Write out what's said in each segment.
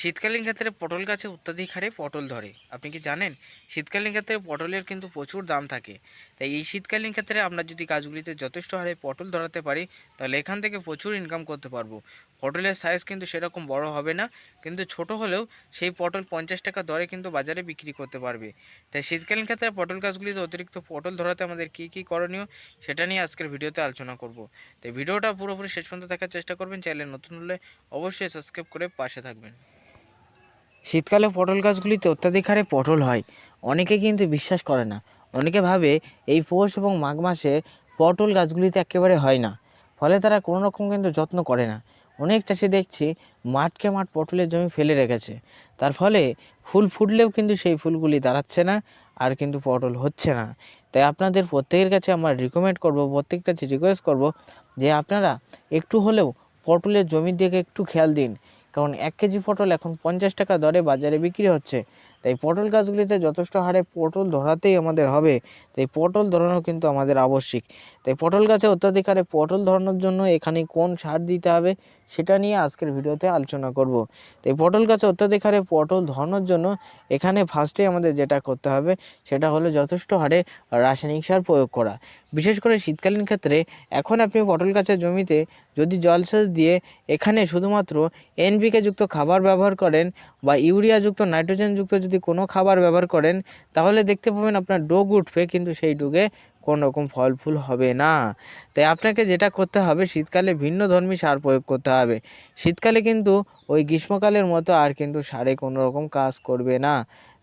শীতকালীন ক্ষেত্রে পটল গাছে অত্যাধিক হারে পটল ধরে। আপনি কি জানেন? শীতকালীন ক্ষেত্রে পটলের কিন্তু প্রচুর দাম থাকে। তাই এই শীতকালীন ক্ষেত্রে আমরা যদি গাছগুলিতে যথেষ্ট হারে পটল ধরাতে পারি, তাহলে এখান থেকে প্রচুর ইনকাম করতে পারব। পটলের সাইজ কিন্তু সেরকম বড় হবে না, কিন্তু ছোট হলেও সেই পটল পঞ্চাশ টাকা দরে কিন্তু বাজারে বিক্রি করতে পারবে। তাই শীতকালীন ক্ষেত্রে পটল গাছগুলিতে অতিরিক্ত পটল ধরাতে আমাদের কী কী করণীয়, সেটা নিয়ে আজকের ভিডিওতে আলোচনা করব। তাই ভিডিওটা পুরোপুরি শেষ পর্যন্ত দেখার চেষ্টা করবেন, চ্যানেল নতুন হলে অবশ্যই সাবস্ক্রাইব করে পাশে থাকবেন। শীতকালে পটল গাছগুলিতে অত্যাধিক হারে পটল হয়। অনেকে কিন্তু বিশ্বাস করে না। অনেকে ভাবে এই পৌষ এবং মাঘ মাসে পটল গাছগুলিতে একেবারে হয় না। ফলে তারা কোনো রকম কিন্তু যত্ন করে না। অনেক চাষি দেখছি মাঠকে মাঠ পটলের জমি ফেলে রেখেছে। তার ফলে ফুল ফুটলেও কিন্তু সেই ফুলগুলি দাঁড়াচ্ছে না আর কিন্তু পটল হচ্ছে না। তাই আপনাদের প্রত্যেকের কাছে আমার রিকমেন্ড করব প্রত্যেকের কাছে রিকোয়েস্ট করব যে আপনারা একটু হলেও পটলের জমির দিকে একটু খেয়াল দিন। কারণ এক কেজি পটল এখন পঞ্চাশ টাকা দরে বাজারে বিক্রি হচ্ছে। তাই পটল গাছগুলিতে যথেষ্ট হারে পটল ধরাতেই আমাদের হবে। তাই পটল ধরানো কিন্তু আমাদের আবশ্যিক। তাই পটল গাছে অত্যাধিক হারে পটল ধরানোর জন্য এখানে কোন সার দিতে হবে সেটা নিয়ে আজকের ভিডিওতে আলোচনা করব। তাই পটল গাছে অত্যাধিক হারে পটল ধরানোর জন্য এখানে ফার্স্টে আমাদের যেটা করতে হবে সেটা হলো যথেষ্ট হারে রাসায়নিক সার প্রয়োগ করা। বিশেষ করে শীতকালীন ক্ষেত্রে এখন আপনি পটল গাছের জমিতে যদি জলসেচ দিয়ে এখানে শুধুমাত্র এনপিকে যুক্ত খাবার ব্যবহার করেন বা ইউরিয়াযুক্ত নাইট্রোজেনযুক্ত যদি কোনো খাবার ব্যবহার করেন, তাহলে দেখতে পাবেন আপনার ডোগ উঠবে, কিন্তু সেই ডোগে কোনো রকম ফল ফুল হবে না। তাই আপনাকে যেটা করতে হবে, শীতকালে ভিন্ন ধর্মী সার প্রয়োগ করতে হবে। শীতকালে কিন্তু ওই গ্রীষ্মকালের মতো আর কিন্তু সারে কোনো রকম কাজ করবে না।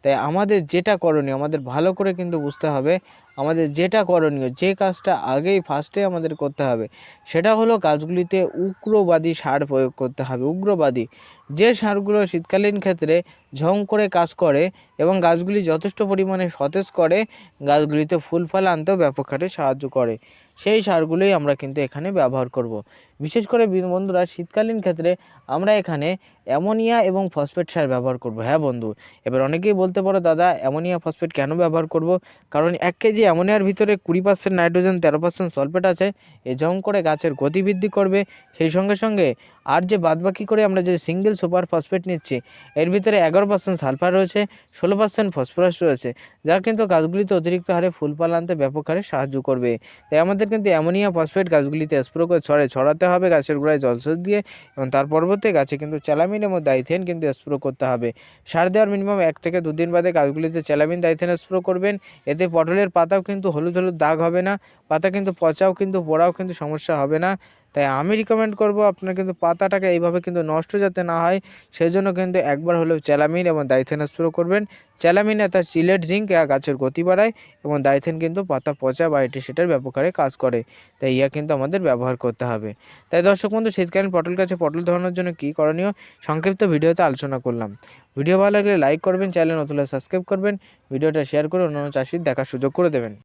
তাই আমাদের যেটা করণীয়, আমাদের ভালো করে কিন্তু বুঝতে হবে, আমাদের যেটা করণীয়, যে কাজটা আগেই ফার্স্টে আমাদের করতে হবে, সেটা হলো গাছগুলিতে উগ্রবাদী সার প্রয়োগ করতে হবে, উগ্রবাদী যে সারগুলো শীতকালীন ক্ষেত্রে ঝং করে কাজ করে এবং গাছগুলি যথেষ্ট পরিমাণে সতেজ করে, গাছগুলিতে ফুল ফল আনতেও ব্যাপক হারে সাহায্য করে, সেই সারগুলোই আমরা কিন্তু এখানে ব্যবহার করব। বিশেষ করে বন্ধুরা শীতকালীন ক্ষেত্রে আমরা এখানে অ্যামোনিয়া এবং ফসফেট সার ব্যবহার করব। হ্যাঁ বন্ধু, এবার অনেকেই বলতে পারো, দাদা, অ্যামোনিয়া, ফসফেট কেন ব্যবহার করব? কারণ এক কেজি অ্যামোনিয়ার ভিতরে কুড়ি পার্সেন্ট নাইট্রোজেন, তেরো পার্সেন্ট সলফেট আছে। এ জং করে গাছের গতি বৃদ্ধি করবে। সেই সঙ্গে সঙ্গে আর যে বাদবাকি করে আমরা যে সিঙ্গেল সুপার ফসফেট নিচ্ছি, এর ভিতরে এগারো পার্সেন্ট সালফার রয়েছে, ষোলো পার্সেন্ট ফসফরাস রয়েছে, যা কিন্তু গাছগুলিতে অতিরিক্ত হারে ফুল ফল আনতে ব্যাপক হারে সাহায্য করবে। তাই আমাদের কিন্তু অ্যামোনিয়া, ফসফেট গাছগুলিতে স্প্রো করে ছড়ে ছড়াতে হবে গাছের গোড়ায় জলসেচ দিয়ে এবং তার পরবর্তী গাছে কিন্তু চ্যালামিন মধ্যে দাইথেন কিন্তু স্প্রো করতে হবে। সার দেওয়ার মিনিমাম এক থেকে দুদিন বাদে গাছগুলিতে চ্যালামিন দাইথেন স্প্রো করবেন। এতে পটলের পাতাও কিন্তু হলুদ হলুদ দাগ হবে না, পাতা কিন্তু পচাও কিন্তু, পোড়াও কিন্তু সমস্যা হবে না। তাই আমি রিকমেন্ড করব আপনার কিন্তু পাতাটাকে এইভাবে কিন্তু নষ্ট যাতে না হয়। সেই জন্য কিন্তু একবার হলেও চ্যালামিন এবং দাইথেন স্প্রে করবেন। চ্যালামিনে তার চিলেট জিঙ্ক গাছের গতি বাড়ায় এবং দাইথেন কিন্তু পাতা পচা বা এটি সেটার ব্যাপক হারে কাজ করে। তাই ইয়া কিন্তু আমাদের ব্যবহার করতে হবে। তাই দর্শক বন্ধু, শীতকালীন পটল গাছে পটল ধরানোর জন্য কী করণীয় সংক্ষিপ্ত ভিডিওতে আলোচনা করলাম। ভিডিও ভালো লাগলে লাইক করবেন চ্যানেল নতুন সাবস্ক্রাইব করবেন। ভিডিওটা শেয়ার করে অন্যান্য চাষির দেখার সুযোগ করে দেবেন।